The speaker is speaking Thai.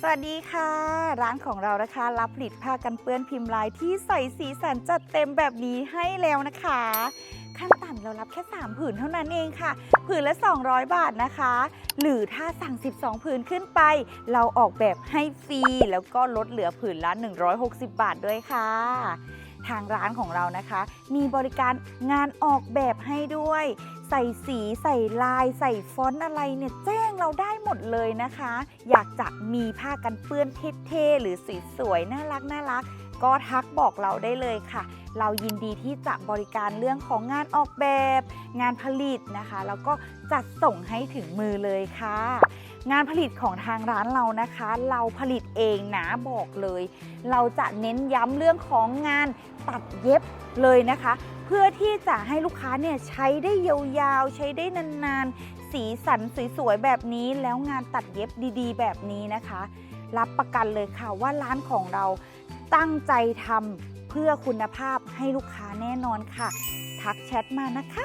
สวัสดีค่ะ ร้านของเรานะคะรับผลิตผ้ากันเปื้อนพิมพ์ลายที่ใส่สีสันจัดเต็มแบบนี้ให้แล้วนะคะ ขั้นต่ำเรารับแค่ 3 ผืนเท่านั้นเองค่ะ ผืนละ 200 บาทนะคะ หรือถ้าสั่ง 12 ผืนขึ้นไป เราออกแบบให้ฟรีแล้วก็ลดเหลือผืนละ 160 บาทด้วยค่ะ ทางร้านของเรานะคะ มีบริการงานออกแบบให้ด้วย ใส่สีใส่ลาย ใส่ฟอนต์อะไรเนี่ยแจ้งเราได้หมดเลยนะคะ อยากจะมีผ้ากันเปื้อนเท่ๆหรือสวยๆน่ารักน่ารักก็ทักบอกเราได้เลยค่ะ เรายินดีที่จะบริการเรื่องของงานออกแบบ งานผลิตนะคะ แล้วก็จัดส่งให้ถึงมือเลยค่ะ งานผลิตของทางร้านเรานะคะ เราผลิตเองนะบอกเลย เราจะเน้นย้ำเรื่องของงานตัดเย็บเลยนะคะ เพื่อที่จะให้ลูกค้าเนี่ยใช้ได้ยาวๆ ใช้ได้นานๆ สีสันสวยๆแบบนี้แล้วงานตัดเย็บดีๆ แบบนี้นะคะ รับประกันเลยค่ะว่าร้านของเราตั้งใจทำเพื่อคุณภาพให้ลูกค้าแน่นอนค่ะ ทักแชทมานะคะ